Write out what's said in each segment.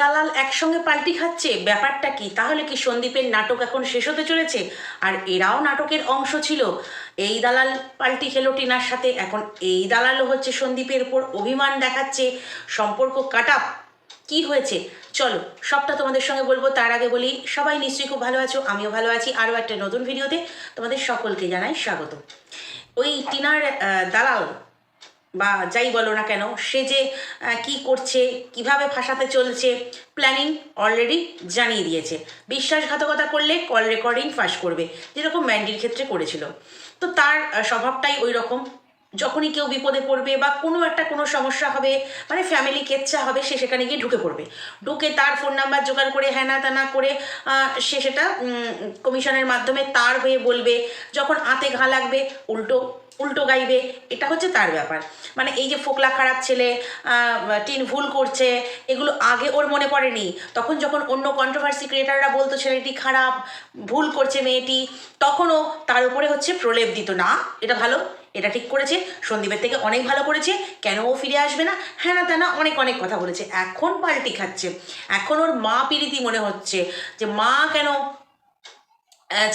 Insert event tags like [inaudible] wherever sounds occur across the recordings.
দালাল একসঙ্গে পাল্টি খাচ্ছে, ব্যাপারটা কি? তাহলে কি সন্দীপের নাটক এখন শেষ হতে চলেছে? আর এরাও নাটকের অংশ ছিল। এই দালাল পাল্টি খেলো টিনার সাথে, এখন এই দালালও হচ্ছে সন্দীপের উপর অভিমান দেখাচ্ছে। সম্পর্ক কাটা কি হয়েছে? চলো, সবটা তোমাদের সঙ্গে বলব, তার আগে বলি, সবাই নিশ্চয়ই খুব ভালো আছো, আমিও ভালো আছি। আরও একটা নতুন ভিডিওতে তোমাদের সকলকে জানাই স্বাগত। ওই টিনার দালাল বা যাই বলো না কেন, সে যে কি করছে, কীভাবে ফাঁসাতে চলছে প্ল্যানিং অলরেডি জানিয়ে দিয়েছে। বিশ্বাসঘাতকতা করলে কল রেকর্ডিং ফাঁস করবে, যেরকম ম্যান্ডির ক্ষেত্রে করেছিল। তো তার স্বভাবটাই ওই রকম। যখনই কেউ বিপদে পড়বে বা কোনো একটা কোনো সমস্যা হবে মানে ফ্যামিলি কেচ্ছা হবে, সে সেখানে গিয়ে ঢুকে পড়বে। ঢুকে তার ফোন নাম্বার জোগাড় করে হ্যানা ত্যানা করে সে সেটা কমিশনের মাধ্যমে তার হয়ে বলবে। যখন আতে ঘা লাগবে, উল্টো উল্টো গাইবে, এটা হচ্ছে তার ব্যাপার। মানে এই যে ফোকলা খারাপ ছেলে টিন ভুল করছে, এগুলো আগে ওর মনে পড়েনি। তখন যখন অন্য কন্ট্রোভার্সি ক্রিয়েটাররা বলতো, ছেলেটি খারাপ, ভুল করছে মেয়েটি, তখনও তার উপরে হচ্ছে প্রলেপ দিত, না, এটা ভালো এটা ঠিক করেছে, সন্দীপের থেকে অনেক ভালো করেছে, কেন ও ফিরে আসবে না? হ্যাঁ না তা অনেক অনেক কথা বলেছে। এখন পাল্টি খাচ্ছে। এখন ওর মা পিরিতি মনে হচ্ছে যে, মা কেন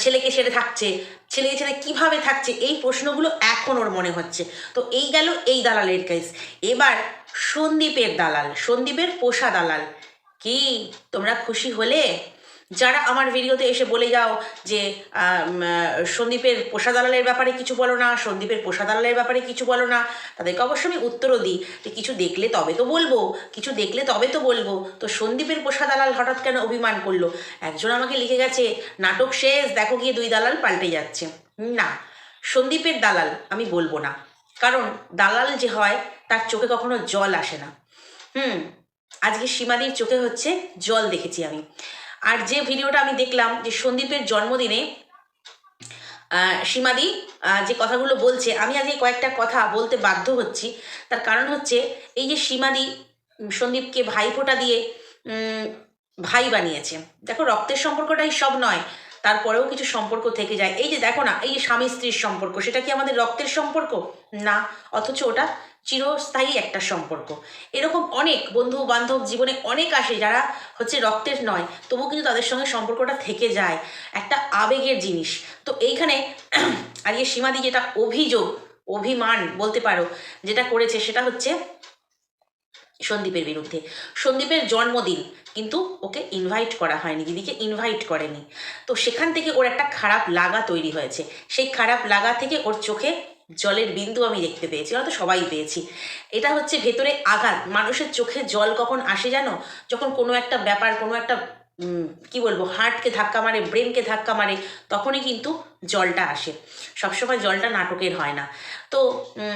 ছেলেকে ছেড়ে থাকছে? ছেলেকে ছেড়ে কীভাবে থাকছে? এই প্রশ্নগুলো এখন ওর মনে হচ্ছে। তো এই গেল এই দালালের কেস এবার সন্দীপের দালাল, সন্দীপের পোষা দালাল, কি তোমরা খুশি হলে? যারা আমার ভিডিওতে এসে বলে যাও যে সন্দীপের পোষা দালালের ব্যাপারে কিছু বলো না, সন্দীপের পোষা দালালের ব্যাপারে কিছু বলো না, তাদেরকে অবশ্যই আমি উত্তরও দিই যে কিছু দেখলে তবে তো বলব, কিছু দেখলে তবে তো বলব। তো সন্দীপের পোষা দালাল হঠাৎ কেন অভিমান করল? একজন আমাকে লিখে গেছে, নাটক শেষ, দেখো গিয়ে দুই দালাল পাল্টে যাচ্ছে। না, সন্দীপের দালাল আমি বলব না। কারণ দালাল যে হয়, তার চোখে কখনো জল আসে না। হুম, আজকে সীমাদির চোখে হচ্ছে জল দেখেছি আমি। আর যে ভিডিওটা আমি দেখলাম যে সন্দীপের জন্মদিনে সীমাদি যে কথাগুলো বলছে, আমি আজকে কয়েকটা কথা বলতে বাধ্য হচ্ছি। তার কারণ হচ্ছে, এই যে সীমাদি সন্দীপকে ভাইফোঁটা দিয়ে ভাই বানিয়েছে। দেখো, রক্তের সম্পর্কটাই সব নয়। তারপরেও কিছু সম্পর্ক থেকে যায়। এই যে দেখো না, এই যে স্বামী স্ত্রীর সম্পর্ক, সেটা কি আমাদের রক্তের সম্পর্ক? না, অথচ ওটা চিরস্থায়ী একটা সম্পর্ক। এরকম অনেক বন্ধু বান্ধব জীবনে অনেক আসে যারা হচ্ছে রক্তের নয়, তবু কিন্তু তাদের সঙ্গে সম্পর্কটা থেকে যায়। একটা আবেগের জিনিস। তো এইখানে [clears throat] আর ইয়ে সীমাদি যেটা অভিযোগ, অভিমান বলতে পারো, যেটা করেছে সেটা হচ্ছে সন্দীপের বিরুদ্ধে। সন্দীপের জন্মদিন কিন্তু ওকে ইনভাইট করা হয়নি, দিদিকে ইনভাইট করেনি। তো সেখান থেকে ওর একটা খারাপ লাগা তৈরি হয়েছে। সেই খারাপ লাগা থেকে ওর চোখে জলের বিন্দু আমি দেখতে পেয়েছি, হয়তো সবাই পেয়েছি। এটা হচ্ছে ভেতরে আঘাত। মানুষের চোখে জল কখন আসে জানো? যখন কোনো একটা ব্যাপার, কোনো একটা কি বলব, হার্টকে ধাক্কা মারে, ব্রেনকে ধাক্কা মারে, তখনই কিন্তু জলটা আসে। সবসময় জলটা নাটকের হয় না। তো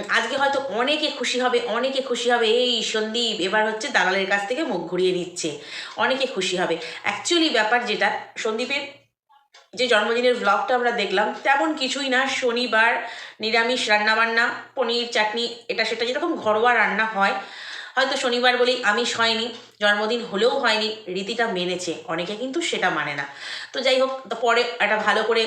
আজকে হয়তো অনেকে খুশি হবে, অনেকে খুশি হবে, এই সন্দীপ এবার হচ্ছে দালালের কাছ থেকে মুখ ঘুরিয়ে নিচ্ছে। অনেকে খুশি হবে। অ্যাকচুয়ালি ব্যাপার যেটা, সন্দীপের যে জন্মদিনের ব্লগটা আমরা দেখলাম, তেমন কিছুই না। শনিবার, নিরামিষ রান্নাবান্না, পনির, চাটনি এটা সেটা যেরকম ঘরোয়া রান্না হয়। হয়তো শনিবার বলেই আমিষ হয়নি। জন্মদিন হলেও হয়নি, রীতিটা মেনেছে। অনেকে কিন্তু সেটা মানে না। তো যাই হোক পরে একটা ভালো করে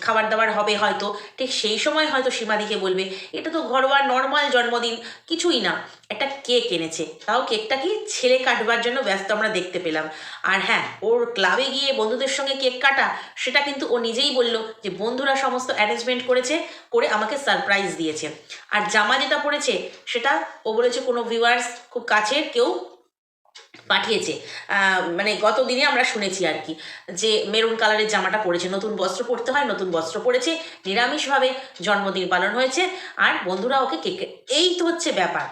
খাবার দাবার হবে হয়তো। ঠিক সেই সময় হয়তো সীমাদিকে বলবে, এটা তো ঘরোয়া নর্মাল জন্মদিন, কিছুই না। একটা কেক এনেছে। তাও কেকটা কি ছেলে কাটবার জন্য ব্যস্ত আমরা দেখতে পেলাম। আর হ্যাঁ ওর ক্লাবে গিয়ে বন্ধুদের সঙ্গে কেক কাটা, সেটা কিন্তু ও নিজেই বলল যে, বন্ধুরা সমস্ত অ্যারেঞ্জমেন্ট করেছে, করে আমাকে সারপ্রাইজ দিয়েছে। আর জামা যেটা পরেছে, সেটা ও বলেছে কোনো ভিউয়ার্স খুব কাছের, কেউ পাঠিয়েছে। মানে গত দিনে আমরা শুনেছি আর কি, যে মেরুন কালারের জামাটা পরেছে। নতুন বস্ত্র পরতে হয়, নতুন বস্ত্র পরেছে, নিরামিষভাবে জন্মদিন পালন হয়েছে, আর বন্ধুরা ওকে কেক এই তো হচ্ছে ব্যাপার।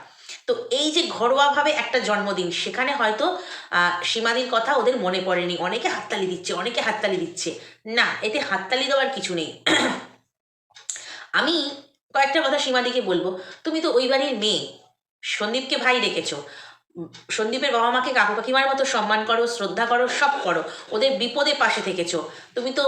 তো এই যে ঘরোয়াভাবে একটা জন্মদিন, সেখানে হয়তো সীমাদির কথা ওদের মনে পড়েনি। অনেকে হাততালি দিচ্ছে, অনেকে হাততালি দিচ্ছে। না, এতে হাততালি দেওয়ার কিছু নেই। আমি কয়েকটা কথা সীমাদিকে বলব। তুমি তো ওই বাড়ির মেয়ে, সন্দীপকে ভাই রেখেছো সন্দীপের বাবা মাকে কাকু কাকিমার মতো সম্মান করো, শ্রদ্ধা করো, সব করো। ওদের বিপদে পাশে থেকেছো। তুমি তো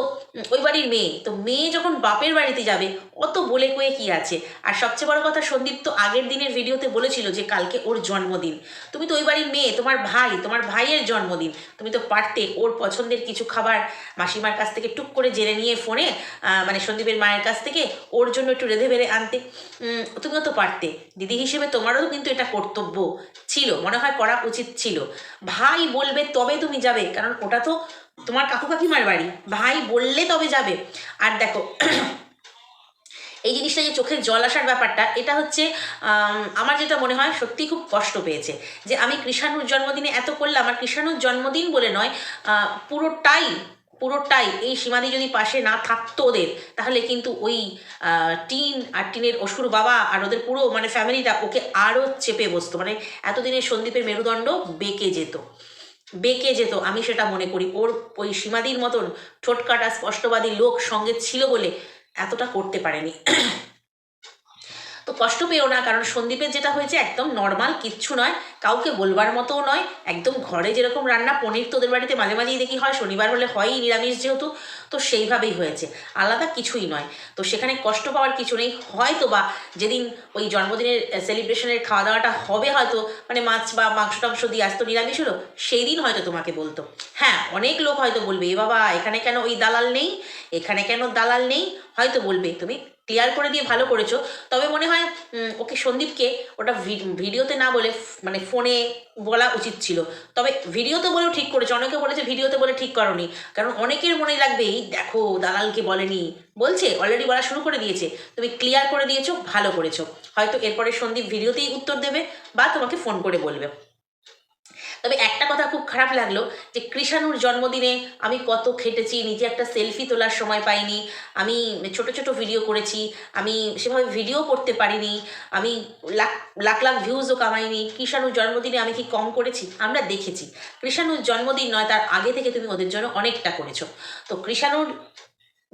ওই বাড়ির মেয়ে। তো মেয়ে যখন বাপের বাড়িতে যাবে, অত বলে কয়ে কি আছে? আর সবচেয়ে বড় কথা, সন্দীপ তো আগের দিনের ভিডিওতে বলেছিল যে কালকে ওর জন্মদিন। তুমি তো ওই বাড়ির মেয়ে, তোমার ভাই, তোমার ভাইয়ের জন্মদিন। তুমি তো পারতে ওর পছন্দের কিছু খাবার মাসিমার কাছ থেকে টুক করে জেনে নিয়ে ফোনে মানে সন্দীপের মায়ের কাছ থেকে ওর জন্য একটু রেঁধে বেড়ে আনতে। তুমিও তো পারতে। দিদি হিসেবে তোমারও কিন্তু এটা কর্তব্য। ছিল মনে হয় করা উচিত ছিল। ভাই বলবে তবে তুমি যাবে, কারণ ওটা তো তোমার কাকু কাকিমার বাড়ি। ভাই বললে তবে যাবে। আর দেখো, এই জিনিসটা যে চোখের জল আসার ব্যাপারটা, এটা হচ্ছে আমার যেটা মনে হয় সত্যি খুব কষ্ট পেয়েছে। যে আমি কৃষাণুর জন্মদিনে এত করলাম, আর কৃষাণুর জন্মদিন বলে নয় পুরোটাই পুরোটাই এই সীমাদি যদি পাশে না থাকতো ওদের, তাহলে কিন্তু ওই টিন আর টিনের অসুর বাবা আর ওদের পুরো মানে ফ্যামিলিটা ওকে আরও চেপে বসতো। মানে এতদিনের সন্দীপের মেরুদণ্ড বেঁকে যেত। বেঁকে যেত, আমি সেটা মনে করি। ওর ওই সীমাদির মতন ঠোঁটকাটা স্পষ্টবাদী লোক সঙ্গে ছিল বলে এতটা করতে পারেনি। তো কষ্ট পেও না, কারণ সন্দীপের যেটা হয়েছে একদম নর্মাল কিচ্ছু নয়, কাউকে বলবার মতোও নয়, একদম ঘরে যেরকম রান্না, পনির তোদের বাড়িতে মাঝে মাঝেই দেখি হয়, শনিবার হলে হয়ই নিরামিষ যেহেতু, তো সেইভাবেই হয়েছে, আলাদা কিছুই নয়, তো সেখানে কষ্ট পাওয়ার কিছু নেই হয়তো বা যেদিন ওই জন্মদিনের সেলিব্রেশনের খাওয়া দাওয়াটা হবে হয়তো মানে মাছ বা মাংস টাংস দিয়ে আসতো, নিরামিষ হলো সেই দিন হয়তো তোমাকে বলতো হ্যাঁ অনেক লোক হয়তো বলবে, এ বাবা, এখানে কেন ওই দালাল নেই, এখানে কেন দালাল নেই? হয়তো বলবে, তুমি ক্লিয়ার করে দিয়ে ভালো করেছ, তবে মনে হয় ওকে সন্দীপকে ওটা ভিডিওতে না বলে মানে ফোনে বলা উচিত ছিল। তবে ভিডিওতে বলেও ঠিক করেছে, অনেকে বলেছে ভিডিওতে বলে ঠিক করনি। কারণ অনেকের মনে লাগবে, এই দেখো, দালালকে বলেনি। বলছে অলরেডি বলা শুরু করে দিয়েছে। তুমি ক্লিয়ার করে দিয়েছ, ভালো করেছ। হয়তো এরপরে সন্দীপ ভিডিওতেই উত্তর দেবে বা তোমাকে ফোন করে বলবে। তবে একটা কথা খুব খারাপ লাগল যে কৃষাণুর জন্মদিনে আমি কত খেটেছি, নিজে একটা সেলফি তোলার সময় পাইনি, আমি ছোট ছোট ভিডিও করেছি, আমি সেভাবে ভিডিও করতে পারিনি, আমি লাখ লাখ লাখ ভিউজও কামাইনি, কৃষাণুর জন্মদিনে আমি কি কম করেছি? আমরা দেখেছি। কৃষাণুর জন্মদিন নয়, তার আগে থেকে তুমি ওদের জন্য অনেকটা করেছ। তো কৃষাণুর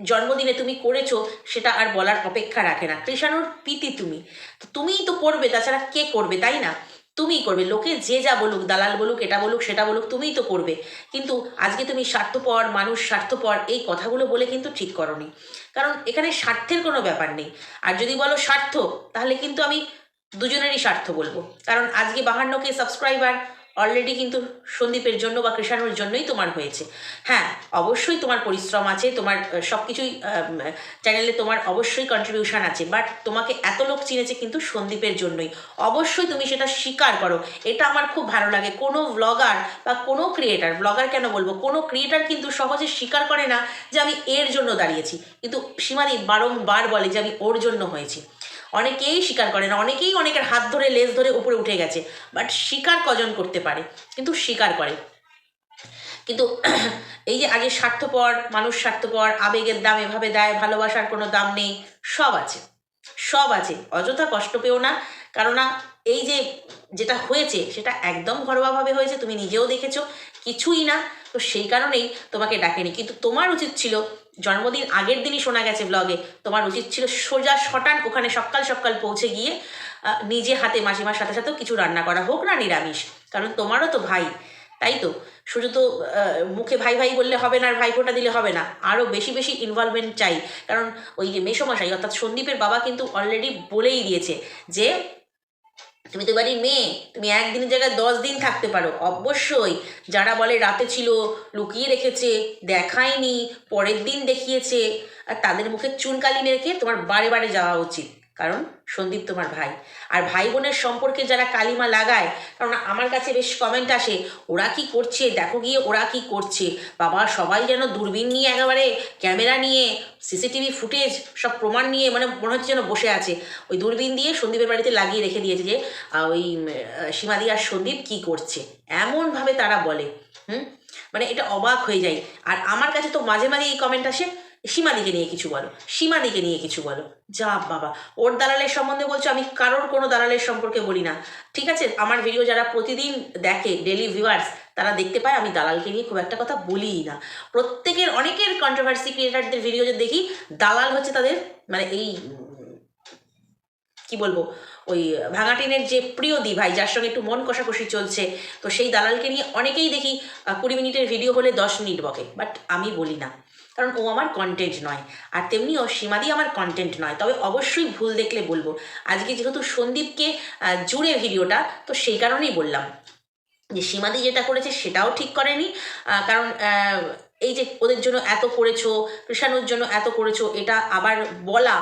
জন্মদিনে তুমি করেছ সেটা আর বলার অপেক্ষা রাখে না। কৃষাণুর পিতি তুমি। তো তুমিই তো করবে, তাছাড়া কে করবে, তাই না? তুমিই করবে। লোকে যে যা বলুক, দালাল বলুক, এটা বলুক, সেটা বলুক, তুমিই তো করবে। কিন্তু আজকে তুমি স্বার্থপর, মানুষ স্বার্থপর, এই কথাগুলো বলে কিন্তু ঠিক করনি। কারণ এখানে স্বার্থের কোনো ব্যাপার নেই। আর যদি বলো স্বার্থ, তাহলে কিন্তু আমি দুজনেরই স্বার্থ বলব। কারণ আজকে বাহান্নকে সাবস্ক্রাইবার অলরেডি কিন্তু সন্দীপের জন্য বা কৃষাণুর জন্যই তোমার হয়েছে। হ্যাঁ অবশ্যই তোমার পরিশ্রম আছে, তোমার সব কিছুই চ্যানেলে তোমার অবশ্যই কন্ট্রিবিউশন আছে বাট তোমাকে এত লোক চিনেছে কিন্তু সন্দীপের জন্যই। অবশ্যই তুমি সেটা স্বীকার করো। এটা আমার খুব ভালো লাগে। কোনো ব্লগার বা কোনো ক্রিয়েটার ব্লগার কেন বলব? কোনো ক্রিয়েটার কিন্তু সহজে স্বীকার করে না যে আমি এর জন্য দাঁড়িয়েছি। কিন্তু সীমানি বারংবার বলে যে আমি ওর জন্য হয়েছি। অনেকেই স্বীকার করে না, অনেকেই অনেকের হাত ধরে, লেজ ধরে উপরে উঠে গেছে বাট স্বীকার কজন করতে পারে? কিন্তু স্বীকার করে। কিন্তু এই যে আগে স্বার্থপর, মানুষ স্বার্থপর, আবেগের দাম এভাবে দেয়, ভালোবাসার কোনো দাম নেই, সব আছে। সব আছে, অযথা কষ্ট পেও না, কেননা এই যে যেটা হয়েছে, সেটা একদম ঘরোয়াভাবে হয়েছে, তুমি নিজেও দেখেছ, কিছুই না, তো সেই কারণেই তোমাকে ডাকেনি। কিন্তু তোমার উচিত ছিল জন্মদিন আগের দিনই শোনা গেছে ব্লগে তোমার উচিত ছিল সোজা শটান, ওখানে সকাল সকাল পৌঁছে গিয়ে নিজে হাতে মাসিমার সাথে সাথেও কিছু রান্না করা হোক না নিরামিষ। কারণ তোমারও তো ভাই, তাই তো? শুধু তো মুখে ভাই ভাই বললে হবে না আর ভাইফোঁটা দিলে হবে না। আরও বেশি বেশি ইনভলভমেন্ট চাই। কারণ ওই যে মেসোমশাই, অর্থাৎ সন্দীপের বাবা কিন্তু অলরেডি বলেই দিয়েছে যে তুমি তো বাড়ির মেয়ে, তুমি একদিনের জায়গায় দশ দিন থাকতে পারো। অবশ্যই, যারা বলে রাতে ছিল, লুকিয়ে রেখেছে, দেখায়নি, পরের দিন দেখিয়েছে, আর তাদের মুখে চুনকালি মেরেকে তোমার বারে বারে যাওয়া উচিত। কারণ সন্দীপ তোমার ভাই। আর ভাই বোনের সম্পর্কে যারা কালিমা লাগায়, কারণ আমার কাছে বেশ কমেন্ট আসে, ওরা কি করছে? দেখো গিয়ে ওরা কি করছে। বাবা, সবাই যেন দূরবীন নিয়ে একেবারে ক্যামেরা নিয়ে সিসিটিভি ফুটেজ, সব প্রমাণ নিয়ে মানে মনে হচ্ছে যেন বসে আছে। ওই দূরবীন দিয়ে সন্দীপের বাড়িতে লাগিয়ে রেখে দিয়েছে যে ওই সীমাদি আর সন্দীপ কি করছে? এমনভাবে তারা বলে। হুম? মানে এটা অবাক হয়ে যায়। আর আমার কাছে তো মাঝে মাঝে এই কমেন্ট আসে সীমাদিকে নিয়ে কিছু বলো, সীমাদিকে নিয়ে কিছু বলো। যা বাবা, ওর দালালের সম্বন্ধে বলছো, আমি কারোর কোনো দালালের সম্পর্কে বলি না। ঠিক আছে? আমার ভিডিও যারা প্রতিদিন দেখে ডেলি ভিউয়ার্স তারা দেখতে পায়, আমি দালালকে নিয়ে খুব একটা কথা বলিই না। প্রত্যেকের, অনেকের কন্ট্রোভার্সি ক্রিয়েটারদের ভিডিও যে দেখি, দালাল হচ্ছে তাদের মানে এই, কি বলব, ওই ভাঙাটিনের যে প্রিয় দি ভাই, যার সঙ্গে একটু মন কষাকষি চলছে, তো সেই দালালকে নিয়ে অনেকেই দেখি কুড়ি মিনিটের ভিডিও হলে দশ মিনিট বকে বাট আমি বলি না। কারণ ও আমার কন্টেন্ট নয়। আর তেমনি ও সীমাদি আমার কন্টেন্ট নয়। তবে অবশ্যই ভুল দেখলে বলব। আজকে যেহেতু সন্দীপকে জুড়ে ভিডিওটা, তো সেই কারণেই বললাম। যে সীমাদি যেটা করেছে সেটাও ঠিক করেনি। কারণ এই যে ওদের জন্য এত করেছ, কৃষাণুর জন্য এত করেছ, এটা আবার বলা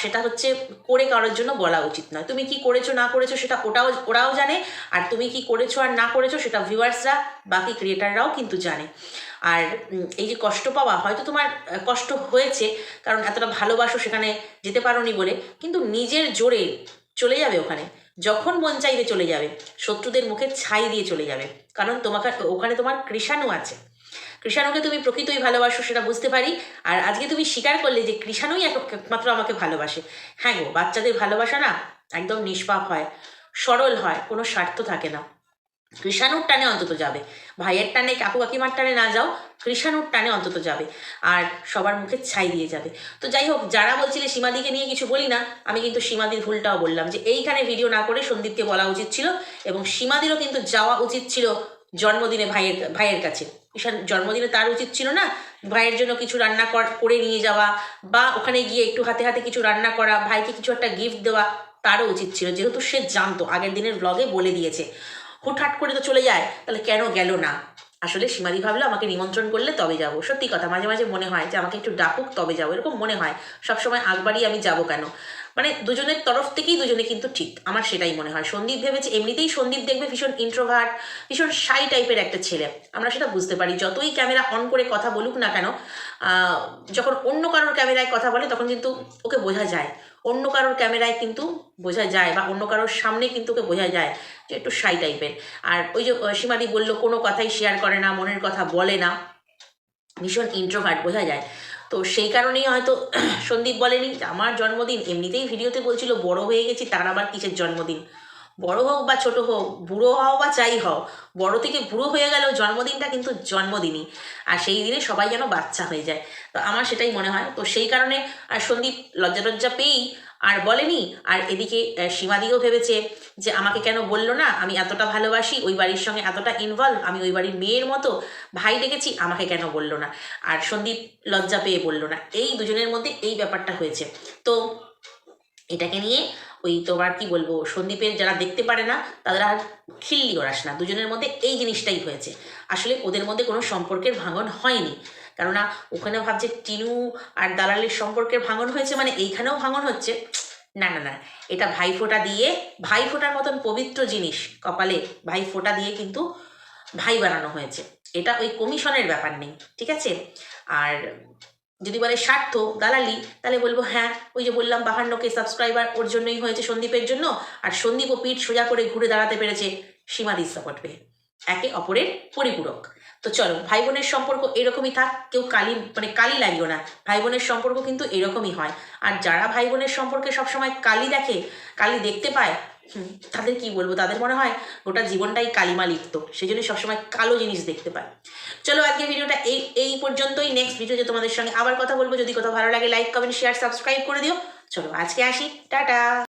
সেটা হচ্ছে করে কারোর জন্য বলা উচিত নয়। তুমি কি করেছ, না করেছ, সেটা ওটাও, ওরাও জানে, আর তুমি কি করেছ আর না করেছ, সেটা ভিউয়ার্সরা বাকি ক্রিয়েটাররাও কিন্তু জানে। আর এই যে কষ্ট পাওয়া, হয়তো তোমার কষ্ট হয়েছে, কারণ এতটা ভালোবাসো সেখানে যেতে পারোনি বলে, কিন্তু নিজের জোরে চলে যাবে ওখানে। যখন মন চাইবে চলে যাবে, শত্রুদের মুখে ছাই দিয়ে চলে যাবে। কারণ তোমাকে, ওখানে তোমার কৃষাণু আছে। কৃষাণুকে তুমি প্রকৃতই ভালোবাসো সেটা বুঝতে পারি। আর আজকে তুমি স্বীকার করলে যে কৃষাণুই এক- একমাত্র আমাকে ভালোবাসে। হ্যাঁ গো, বাচ্চাদের ভালোবাসা না একদম নিষ্পাপ হয়, সরল হয়, কোনো স্বার্থ থাকে না। কৃষাণুর টানে অন্তত যাবে। ভাইয়ের টানে, কাকু কাকিমার টানে না যাও, কৃষাণুর টানে অন্তত যাবে। আর সবার মুখে ছাই দিয়ে যাবে। তো যাই হোক, যারা বলছিলে সীমাদিকে নিয়ে কিছু বলি না, আমি কিন্তু সীমাদির ভুলটাও বললাম যে এইখানে ভিডিও না করে সন্দীপকে বলা উচিত ছিল এবং সীমাদিরও কিন্তু যাওয়া উচিত ছিল জন্মদিনে ভাইয়ের ভাইয়ের কাছে। ঈশান, জন্মদিনে তার উচিত ছিল না ভাইয়ের জন্য কিছু রান্না কর- নিয়ে যাওয়া বা ওখানে গিয়ে একটু হাতে হাতে কিছু রান্না করা, ভাইকে কিছু একটা গিফট দেওয়া তারও উচিত ছিল। যেহেতু সে জানতো, আগের দিনের ব্লগে বলে দিয়েছে। হুটহাট করে তো চলে যায়, তাহলে কেন গেল না? আসলে সীমাদি ভাবলো, আমাকে নিমন্ত্রণ করলে তবে যাব। সত্যি কথা, মাঝে মাঝে মনে হয় যে, আমাকে একটু ডাকুক তবে যাব। এরকম মনে হয়, সবসময় আগবাড়ি আমি যাব কেন? মানে দুজনের তরফ থেকেই দুজনে কিন্তু ঠিক, আমার সেটাই মনে হয়। সন্দীপ ভেবেছে, এমনিতেই সন্দীপ দেখবে ভীষণ ইন্ট্রোভার্ট ভীষণ শাই টাইপের একটা ছেলে। আমরা সেটা বুঝতে পারি, যতই ক্যামেরা অন করে কথা বলুক না কেন যখন অন্য কারোর ক্যামেরায় কথা বলে, তখন কিন্তু ওকে বোঝা যায়। অন্য কারোর ক্যামেরায় কিন্তু বোঝা যায় বা অন্য কারোর সামনে কিন্তু ওকে বোঝা যায় যে একটু শাই টাইপের আর ওই যে সীমাদি বলল, কোনো কথাই শেয়ার করে না, মনের কথা বলে না। ভীষণ ইন্ট্রোভার্ট বোঝা যায়। তো সেই কারণেই হয়তো [clears throat] সন্দীপ বলেনি আমার জন্মদিন, এমনিতেই ভিডিওতে বলছিল বড় হয়ে গেছি, তার আবার কিসের জন্মদিন? বড় হোক বা ছোট হোক, বুড়ো হও বা যাই হও বড় থেকে বুড়ো হয়ে গেলেও জন্মদিনটা কিন্তু জন্মদিনই। আর সেই দিনে সবাই যেন বাচ্চা হয়ে যায়। তো আমার সেটাই মনে হয়। তো সেই কারণে, আর সন্দীপ লজ্জা লজ্জা পেয়েই আর বলেনি। আর এদিকে সীমাদিও ভেবেছে যে আমাকে কেন বলল না? আমি এতটা ভালোবাসি, ওই বাড়ির সঙ্গে এতটা ইনভলভ আমি ওই বাড়ির মেয়ের মতো ভাই ডেকেছি আমাকে কেন বলল না? আর সন্দীপ লজ্জা পেয়ে বলল না। এই দুজনের মধ্যে এই ব্যাপারটা হয়েছে। তো এটাকে নিয়ে ওই তোমার কি বলব, সন্দীপের যারা দেখতে পারে না, তাদের আর খিল্লি ওরাস না। দুজনের মধ্যে এই জিনিসটাই হয়েছে। আসলে ওদের মধ্যে কোনো সম্পর্কের ভাঙন হয়নি। কেননা ওখানে ভাবছে টিনু আর দালালের সম্পর্কের ভাঙন হয়েছে মানে এইখানেও ভাঙন হচ্ছে। না না না, এটা ভাইফোঁটা দিয়ে ভাইফোঁটার মতন পবিত্র জিনিস কপালে ভাইফোঁটা দিয়ে কিন্তু ভাই বানানো হয়েছে। এটা ওই কমিশনের ব্যাপার নেই, ঠিক আছে? আর যদি বলে স্বার্থ, দালালি, তাহলে বলব হ্যাঁ ওই যে বললাম বাহান্নকে সাবস্ক্রাইবার ওর জন্যই হয়েছে সন্দীপের জন্য, আর সন্দীপ ও পিঠ সোজা করে ঘুরে দাঁড়াতে পেরেছে সীমাদির সাপোর্ট পেয়ে। একে অপরের পরিপূরক। তো চলো ভাই বোনের সম্পর্ক এরকমই থাক, কেউ কালি মানে কালি লাগিও না। ভাই বোনের সম্পর্ক কিন্তু এরকমই হয়। আর যারা ভাই বোনের সম্পর্কে সবসময় কালি দেখে, কালি দেখতে পায় তাদের কি বলব? তাদের মনে হয় গোটা জীবনটাই কালিমা লিপ্ত। সেই জন্য সবসময় কালো জিনিস দেখতে পায়। চলো আজকে ভিডিওটা এই এই পর্যন্তই। নেক্সট ভিডিওতে তোমাদের সঙ্গে আবার কথা বলব। যদি কোথাও ভালো লাগে লাইক কমেন্ট শেয়ার সাবস্ক্রাইব করে দিও। চলো, আজকে আসি। টাটা!